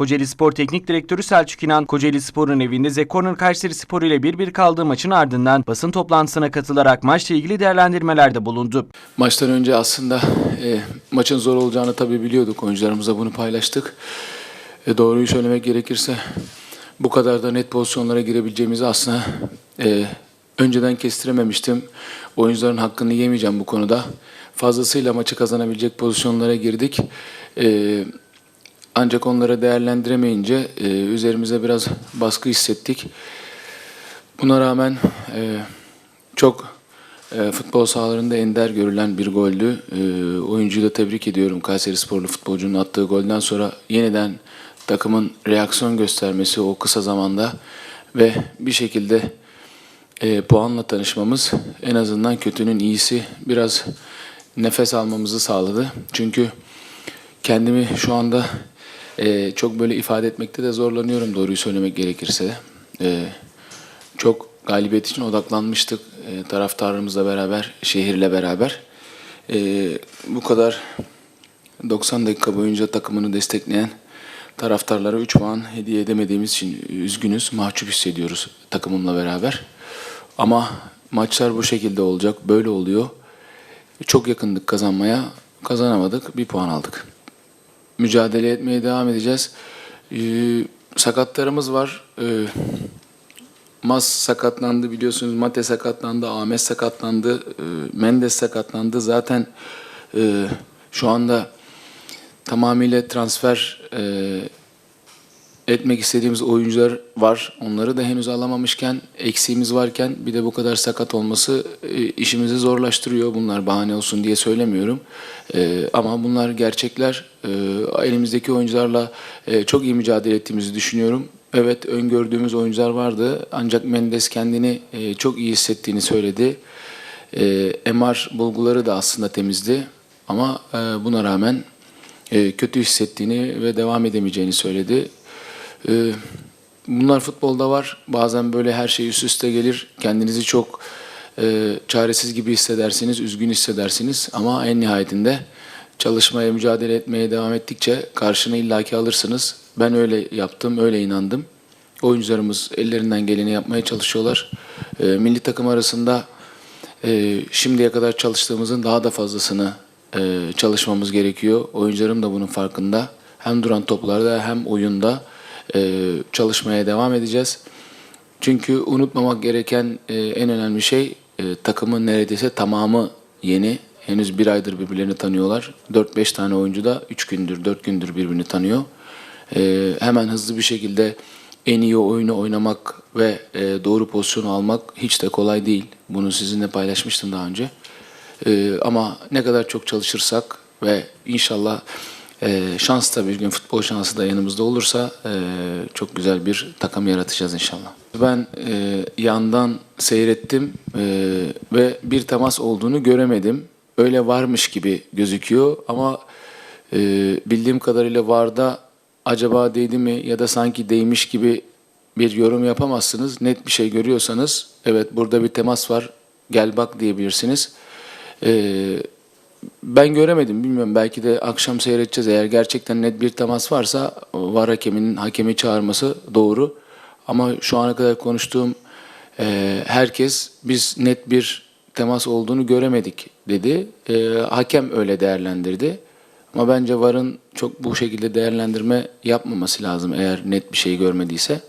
Kocaeli Spor Teknik Direktörü Selçuk İnan, Kocaeli Spor'un evinde Zekor'un Kayseri Spor ile 1-1 kaldığı maçın ardından basın toplantısına katılarak maçla ilgili değerlendirmelerde bulundu. Maçtan önce aslında e, maçın zor olacağını tabii biliyorduk. Oyuncularımızla bunu paylaştık. E, doğruyu söylemek gerekirse bu kadar da net pozisyonlara girebileceğimizi aslında e, önceden kestirememiştim. Oyuncuların hakkını yemeyeceğim bu konuda. Fazlasıyla maçı kazanabilecek pozisyonlara girdik. E, ancak onları değerlendiremeyince e, üzerimize biraz baskı hissettik. Buna rağmen e, çok e, futbol sahalarında ender görülen bir goldü. E, oyuncuyu da tebrik ediyorum. Kayseri Sporlu futbolcunun attığı golden sonra yeniden takımın reaksiyon göstermesi o kısa zamanda ve bir şekilde e, puanla tanışmamız en azından kötünün iyisi biraz nefes almamızı sağladı. Çünkü kendimi şu anda e, çok böyle ifade etmekte de zorlanıyorum doğruyu söylemek gerekirse. E, çok galibiyet için odaklanmıştık e, taraftarımızla beraber, şehirle beraber. E, bu kadar 90 dakika boyunca takımını destekleyen taraftarlara 3 puan hediye edemediğimiz için üzgünüz, mahcup hissediyoruz takımımla beraber. Ama maçlar bu şekilde olacak, böyle oluyor. Çok yakındık kazanmaya, kazanamadık, bir puan aldık. Mücadele etmeye devam edeceğiz. Ee, sakatlarımız var. Ee, Mas sakatlandı biliyorsunuz. Mate sakatlandı. Ahmet sakatlandı. e, Mendes sakatlandı. Zaten e, şu anda tamamıyla transfer e, etmek istediğimiz oyuncular var. Onları da henüz alamamışken, eksiğimiz varken bir de bu kadar sakat olması e, işimizi zorlaştırıyor. Bunlar bahane olsun diye söylemiyorum. E, ama bunlar gerçekler. E, elimizdeki oyuncularla çok iyi mücadele ettiğimizi düşünüyorum. Evet öngördüğümüz oyuncular vardı ancak Mendes kendini çok iyi hissettiğini söyledi. MR bulguları da aslında temizdi ama buna rağmen kötü hissettiğini ve devam edemeyeceğini söyledi. E, bunlar futbolda var. Bazen böyle her şey üst üste gelir. Kendinizi çok e, çaresiz gibi hissedersiniz, üzgün hissedersiniz ama en nihayetinde çalışmaya, mücadele etmeye devam ettikçe karşını illaki alırsınız. Ben öyle yaptım, öyle inandım. Oyuncularımız ellerinden geleni yapmaya çalışıyorlar. E, milli takım arasında e, şimdiye kadar çalıştığımızın daha da fazlasını e, çalışmamız gerekiyor. Oyuncularım da bunun farkında. Hem duran toplarda hem oyunda çalışmaya devam edeceğiz. Çünkü unutmamak gereken e, en önemli şey e, takımın neredeyse tamamı yeni. Henüz bir aydır birbirlerini tanıyorlar. 4-5 tane oyuncu da 3 gündür, 4 gündür birbirini tanıyor. E, hemen hızlı bir şekilde en iyi oyunu oynamak ve e, doğru pozisyonu almak hiç de kolay değil. Bunu sizinle paylaşmıştım daha önce. E, ama ne kadar çok çalışırsak ve inşallah e, şans da bir gün futbol şansı da yanımızda olursa e, çok güzel bir takım yaratacağız inşallah. Ben e, yandan seyrettim e, ve bir temas olduğunu göremedim. Öyle varmış gibi gözüküyor ama e, bildiğim kadarıyla VAR'da acaba değdi mi ya da sanki değmiş gibi bir yorum yapamazsınız. Net bir şey görüyorsanız evet burada bir temas var gel bak diyebilirsiniz. Ee, ben göremedim bilmiyorum belki de akşam seyredeceğiz. Eğer gerçekten net bir temas varsa var hakeminin hakemi çağırması doğru. Ama şu ana kadar konuştuğum e, herkes biz net bir temas olduğunu göremedik dedi. E, hakem öyle değerlendirdi. Ama bence VAR'ın çok bu şekilde değerlendirme yapmaması lazım eğer net bir şey görmediyse.